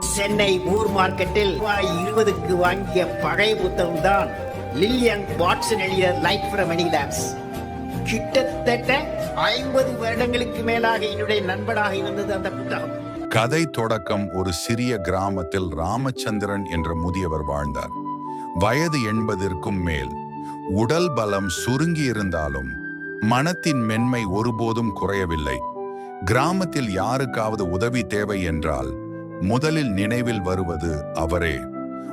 சென்னை ஊர் மார்க்கெட்டில் ரூபாய் இருபதுக்கு வாங்கிய பழைய புத்தகம்தான் லில்லியன் வாட்ஸன் எழுதிய லைட் ஃப்ரம் மணி லேப்ஸ் கிட்டத்தட்ட ஐம்பது வருடங்களுக்கு மேலாக என்னுடைய நண்பனாக இருந்தது அந்த புத்தகம். கதை தொடக்கம் ஒரு சிறிய கிராமத்தில் ராமச்சந்திரன் என்ற முதியவர் வாழ்ந்தார். வயது எண்பதிற்கும் மேல். உடல் பலம் சுருங்கி இருந்தாலும் மனத்தின் மென்மை ஒருபோதும் குறையவில்லை. கிராமத்தில் யாருக்காவது உதவி தேவை என்றால் முதலில் நினைவில் வருவது அவரே.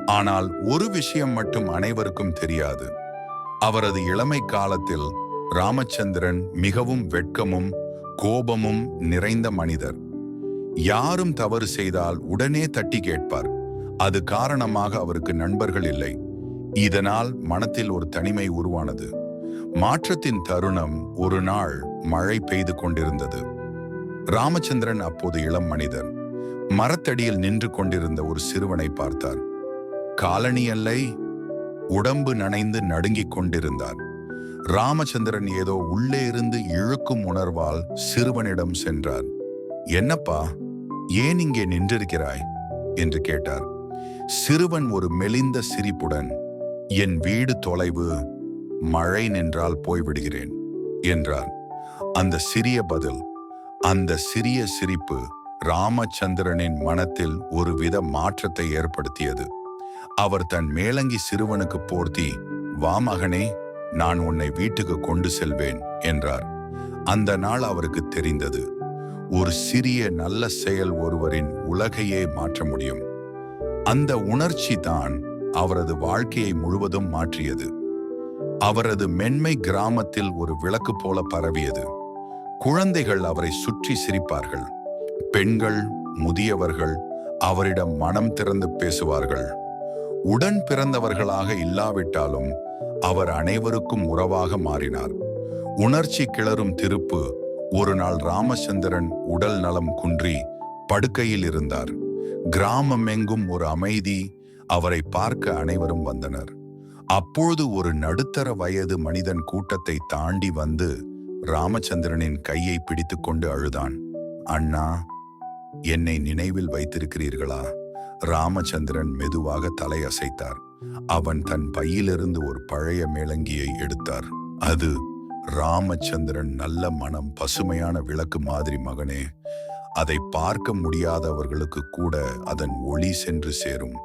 ஆனால் ஒரு விஷயம் மட்டும் அனைவருக்கும் தெரியாது. அவரது இளமை காலத்தில் ராமச்சந்திரன் மிகவும் வெட்கமும் கோபமும் நிறைந்த மனிதர். யாரும் தவறு செய்தால் உடனே தட்டி கேட்பார். அது காரணமாக அவருக்கு நண்பர்கள் இல்லை. இதனால் மனத்தில் ஒரு தனிமை உருவானது. மாற்றத்தின் தருணம் ஒரு நாள் மழை பெய்து கொண்டிருந்தது. ராமச்சந்திரன் அப்போது இளம் மனிதர். மரத்தடியில் நின்று கொண்டிருந்த ஒரு சிறுவனை பார்த்தார். காலனி அல்லை. உடம்பு நனைந்து நடுங்கிக் கொண்டிருந்தார். ராமச்சந்திரன் ஏதோ உள்ளே இருந்து இழுக்கும் உணர்வால் சிறுவனிடம் சென்றார். என்னப்பா ஏன் இங்கே நின்றிருக்கிறாய்? என்று கேட்டார். சிறுவன் ஒரு மெலிந்த சிரிப்புடன் என் வீடு தொலைவு மழை நின்றால் போய்விடுகிறேன் என்றார். அந்த சிறிய பதில் அந்த சிறிய சிரிப்பு ராமச்சந்திரனின் மனத்தில் ஒருவித மாற்றத்தை ஏற்படுத்தியது. அவர் தன் மேலங்கி சிறுவனுக்கு போர்த்தி வா மகனே நான் உன்னை வீட்டுக்கு கொண்டு செல்வேன் என்றார். அந்த நாள் அவருக்கு தெரிந்தது. ஒரு சிறிய நல்ல செயல் ஒருவரின் உலகையே மாற்ற முடியும். அந்த உணர்ச்சி தான் அவரது வாழ்க்கையை முழுவதும் மாற்றியது. அவரது மென்மை கிராமத்தில் ஒரு விளக்கு போல பரவியது. குழந்தைகள் அவரை சுற்றி சிரிப்பார்கள். பெண்கள் முதியவர்கள் அவரிடம் மனம் திறந்து பேசுவார்கள். உடன் பிறந்தவர்களாக இல்லாவிட்டாலும் அவர் அனைவருக்கும் உறவாக மாறினார். உணர்ச்சி கிளறும் திருப்பு ஒரு நாள் ராமச்சந்திரன் உடல் நலம் குன்றி படுக்கையில் இருந்தார். கிராமம் எங்கும் ஒரு அமைதி அவரை பார்க்க அனைவரும் வந்தனர். அப்பொழுது ஒரு நடுத்தர வயது மனிதன் கூட்டத்தை தாண்டி வந்து ராமச்சந்திரனின் கையை பிடித்துக்கொண்டு அழுதான். அண்ணா என்னை நினைவில் வைத்திருக்கிறீர்களா? ராமச்சந்திரன் மெதுவாக தலையசைத்தார். அவன் தன் பையிலிருந்து ஒரு பழைய மேலங்கியை எடுத்தார். அது ராமச்சந்திரன் நல்ல மனம் பசுமையான விளக்கு மாதிரி மகனே. அதை பார்க்க முடியாதவர்களுக்கு கூட அதன் ஒளி சென்று சேரும்.